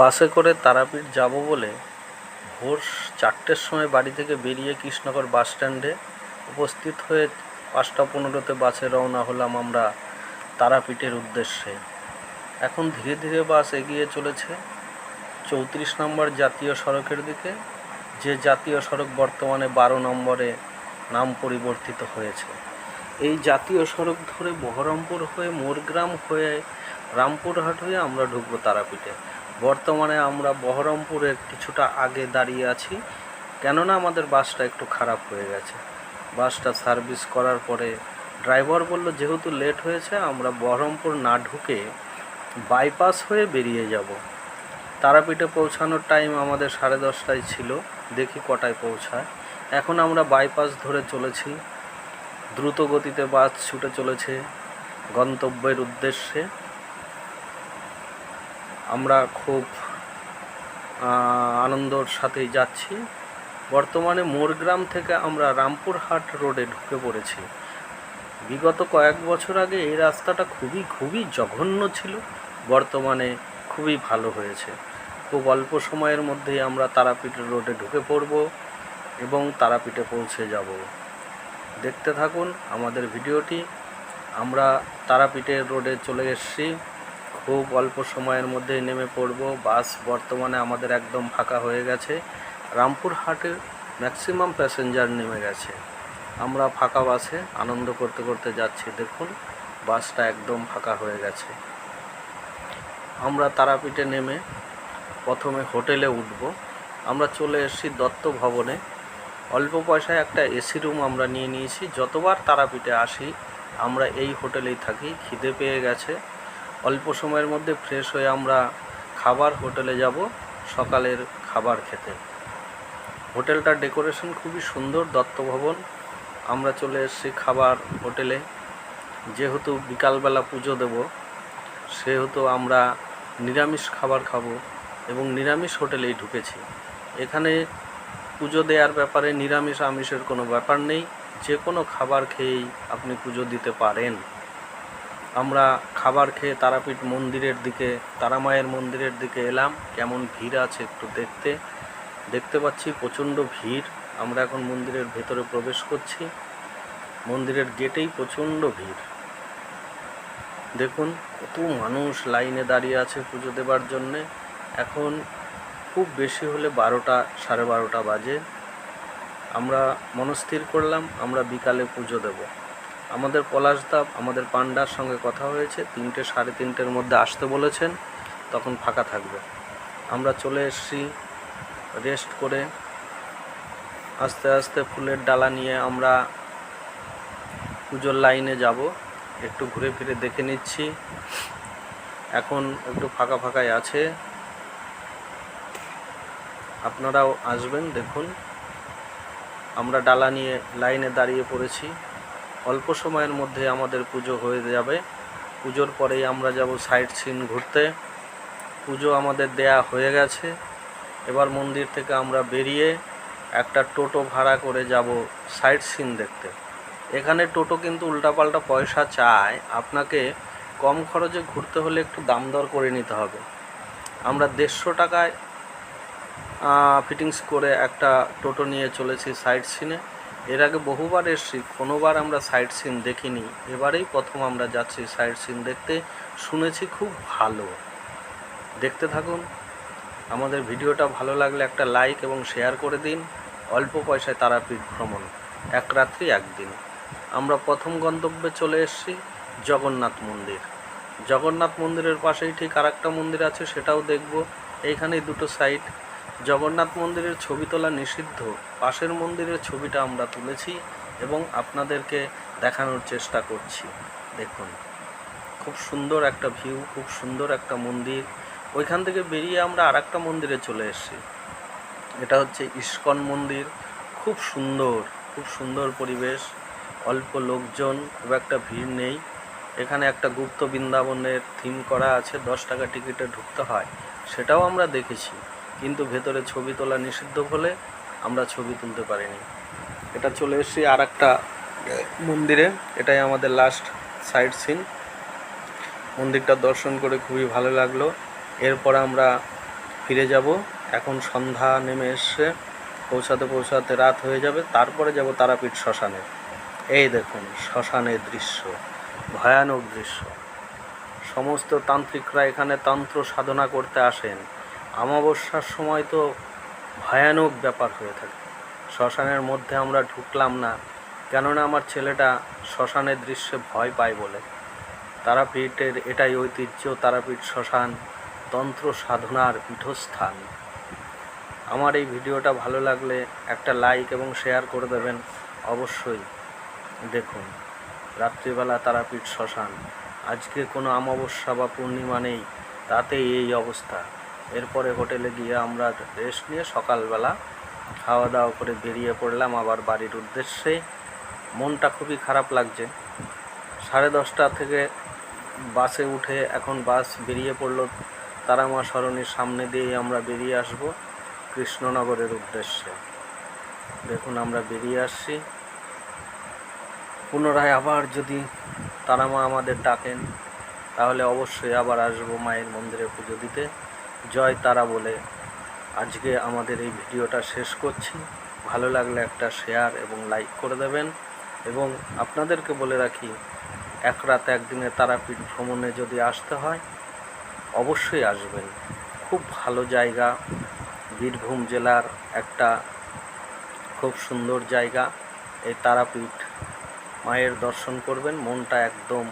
বাসে করে তারাপীঠ যাব বলে ভোর চারটের সময় বাড়ি থেকে বেরিয়ে কৃষ্ণনগর বাস স্ট্যান্ডে উপস্থিত হয়ে পাঁচটা পনেরোতে বাসে রওনা হলাম আমরা তারাপীঠের উদ্দেশ্যে। এখন ধীরে ধীরে বাস এগিয়ে চলেছে চৌত্রিশ নম্বর জাতীয় সড়কের দিকে, যে জাতীয় সড়ক বর্তমানে বারো নম্বরে নাম পরিবর্তিত হয়েছে। এই জাতীয় সড়ক ধরে বহরমপুর হয়ে মোরগ্রাম হয়ে রামপুরহাট হয়ে আমরা ঢুকবো তারাপীঠে। বর্তমানে আমরা বহরমপুরের কিছুটা আগে দাঁড়িয়ে আছি। কেননা আমাদের বাসটা একটু খারাপ হয়ে গেছে। বাসটা সার্ভিস করার পরে ড্রাইভার বলল, যেহেতু লেট হয়েছে, আমরা বহরমপুর না ঢুকে বাইপাস হয়ে বেরিয়ে যাব। তারাপীঠে পৌঁছানোর টাইম আমাদের সাড়ে দশটায় ছিল। দেখি কটায় পৌঁছায়। এখন আমরা বাইপাস ধরে চলেছি। দ্রুত গতিতে বাস ছুটে চলেছে। গন্তব্যের উদ্দেশ্যে আমরা খুব আনন্দর সাথেই যাচ্ছি। বর্তমানে মোরগ্রাম থেকে আমরা রামপুরহাট রোডে ঢুকে পড়েছি। বিগত কয়েক বছর আগে এই রাস্তাটা খুবই খুবই জঘন্য ছিল। বর্তমানে খুবই ভালো হয়েছে। খুব অল্প সময়ের মধ্যেই আমরা তারাপীঠ রোডে ঢুকে পড়ব এবং তারাপীঠে পৌঁছে যাব। দেখতে থাকুন আমাদের ভিডিওটি। আমরা তারাপীঠের রোডে চলে এসেছি। খুব অল্প সময়ের মধ্যেই নেমে পড়ব। বাস বর্তমানে আমাদের একদম ফাঁকা হয়ে গেছে। রামপুরহাটের ম্যাক্সিমাম প্যাসেঞ্জার নেমে গেছে। আমরা ফাঁকা বাসে আনন্দ করতে করতে যাচ্ছি। দেখুন, বাসটা একদম ফাঁকা হয়ে গেছে। আমরা তারাপীঠে নেমে প্রথমে হোটেলে উঠব। আমরা চলে এসেছি দত্ত ভবনে। অল্প পয়সায় একটা এসি রুম আমরা নিয়ে নিয়েছি। যতবার তারাপীঠে আসি, আমরা এই হোটেলেই থাকি। খিদে পেয়ে গেছে। অল্প সময়ের মধ্যে ফ্রেশ হয়ে আমরা খাবার হোটেলে যাব, সকালের খাবার খেতে। হোটেলটার ডেকোরেশন খুবই সুন্দর দত্ত ভবন আমরা চলে এসেছি খাবার হোটেলে। যেহেতু বিকালবেলা পুজো দেব, সেহেতু আমরা নিরামিষ খাবার খাব এবং নিরামিষ হোটেলেই ঢুকেছি। এখানে পুজো দেওয়ার ব্যাপারে নিরামিষ আমিষের কোনো ব্যাপার নেই, যে কোনো খাবার খেয়েই আপনি পুজো দিতে পারেন। আমরা খাবার খেয়ে তারাপীঠ মন্দিরের দিকে, তারামায়ের মন্দিরের দিকে এলাম। কেমন ভিড় আছে একটু দেখতে। দেখতে পাচ্ছি প্রচণ্ড ভিড়। আমরা এখন মন্দিরের ভেতরে প্রবেশ করছি। মন্দিরের গেটেই প্রচণ্ড ভিড়। দেখুন, কত মানুষ লাইনে দাঁড়িয়ে আছে পুজো দেবার জন্যে। এখন খুব বেশি হলে বারোটা, সাড়ে বারোটা বাজে। আমরা মনস্থির করলাম, আমরা বিকালে পুজো দেব। আমাদের পলাশদা আমাদের পান্ডার সঙ্গে কথা হয়েছে, তিনটে সাড়ে তিনটের মধ্যে আসতে বলেছেন, তখন ফাঁকা থাকবে। আমরা চলে এসেছি রেস্ট করে, আস্তে আস্তে ফুলের ডালা নিয়ে আমরা পুজোর লাইনে যাব, একটু ঘুরে ফিরে দেখে নিচ্ছি। এখন একটু ফাঁকা ফাঁকাই আছে। আপনারাও আসবেন, দেখুন। আমরা ডালা নিয়ে লাইনে দাঁড়িয়ে পড়েছি। অল্প সময়ের মধ্যে আমাদের পুজো হয়ে যাবে। পুজোর পরেই আমরা যাব সাইট সিন ঘুরতে। পুজো আমাদের দেয়া হয়ে গেছে। এবার মন্দির থেকে আমরা বেরিয়ে একটা টোটো ভাড়া করে যাব সাইট সিন দেখতে। এখানে টোটো কিন্তু উল্টাপাল্টা পয়সা চায়। আপনাকে কম খরচে ঘুরতে হলে একটু দাম দর করে নিতে হবে। আমরা দেড়শো টাকায় ফিটিংস করে একটা টোটো নিয়ে চলেছি সাইট সিনে। এর আগে বহুবার এসেছি, কোনোবার আমরা সাইট সিন দেখিনি। এবারেই প্রথম আমরা যাচ্ছি সাইট সিন দেখতে। শুনেছি খুব ভালো। দেখতে থাকুন। আমাদের ভিডিওটা ভালো লাগলে একটা লাইক এবং শেয়ার করে দিন। অল্প পয়সায় তারাপীঠ ভ্রমণ। এক রাত্রি, একদিন। আমরা প্রথম গন্তব্যে চলে এসেছি জগন্নাথ মন্দির। জগন্নাথ মন্দিরের পাশেই ঠিক আর মন্দির আছে, সেটাও দেখব। এইখানেই দুটো সাইড জগন্নাথ মন্দিরের ছবি তোলা নিষিদ্ধ। পাশের মন্দিরের ছবিটা আমরা তুলেছি এবং আপনাদেরকে দেখানোর চেষ্টা করছি। দেখুন, খুব সুন্দর একটা ভিউ, খুব সুন্দর একটা মন্দির। ওইখান থেকে বেরিয়ে আমরা আর একটা মন্দিরে চলে এসেছি। এটা হচ্ছে ইস্কন মন্দির। খুব সুন্দর খুব সুন্দর পরিবেশ। অল্প লোকজন, খুব একটা ভিড় নেই। এখানে একটা গুপ্ত বৃন্দাবনের থিম করা আছে, দশ টাকা টিকিটে ঢুকতে হয়। সেটাও আমরা দেখেছি। কিন্তু ভেতরে ছবি তোলা নিষিদ্ধ বলে আমরা ছবি তুলতে পারিনি। এটা চলে এসেছি আর একটা মন্দিরে। এটাই আমাদের লাস্ট সাইড সিন মন্দিরটা দর্শন করে খুবই ভালো লাগল। এরপর আমরা ফিরে যাব। এখন সন্ধ্যা নেমে এসছে। পৌঁছাতে পৌঁছাতে রাত হয়ে যাবে। তারপরে যাব তারাপীঠ শ্মশানে। এই দেখুন, শ্মশানের দৃশ্য। ভয়ানক দৃশ্য। সমস্ত তান্ত্রিকরা এখানে তন্ত্র সাধনা করতে আসেন। অমাবস্যার সময় তো ভয়ানক ব্যাপার হয়ে থাকে। শ্মশানের মধ্যে আমরা ঢুকলাম না, কেননা আমার ছেলেটা শ্মশানের দৃশ্যে ভয় পায় বলে। তারাপীঠের এটাই ঐতিহ্য, তারাপীঠ শ্মশান তন্ত্র সাধনার পীঠস্থান। আমার এই ভিডিওটা ভালো লাগলে একটা লাইক এবং শেয়ার করে দেবেন, অবশ্যই দেখুন। রাত্রিবেলা তারাপীঠ শ্মশান, আজকে কোনো অমাবস্যা বা পূর্ণিমা নেই, তাতেই এই অবস্থা। এরপরে হোটেলে গিয়ে আমরা রেস্ট নিয়ে সকালবেলা খাওয়া দাওয়া করে বেরিয়ে পড়লাম আবার বাড়ির উদ্দেশ্যে। মনটা খুবই খারাপ লাগছে। সাড়ে দশটা থেকে বাসে উঠে এখন বাস বেরিয়ে পড়ল তারামা সরণির সামনে দিয়েই আমরা বেরিয়ে আসব কৃষ্ণনগরের উদ্দেশ্যে। দেখুন আমরা বেরিয়ে আসছি। পুনরায় আবার যদি তারামা আমাদের ডাকেন, তাহলে অবশ্যই আবার আসব মায়ের মন্দিরে পুজো দিতে। জয় তারা বলে। আজকে আমাদের এই ভিডিওটা শেষ করছি। ভালো লাগলে একটা শেয়ার এবং লাইক করে দেবেন। এবং আপনাদেরকে বলে রাখি, এক রাত একদিনে তারাপীঠ ভ্রমণে যদি আসতে হয়, অবশ্যই আসবেন। খুব ভালো জায়গা। বীরভূম জেলার একটা খুব সুন্দর জায়গা। এই তারাপীঠ মায়ের দর্শন করবেন। মনটা একদম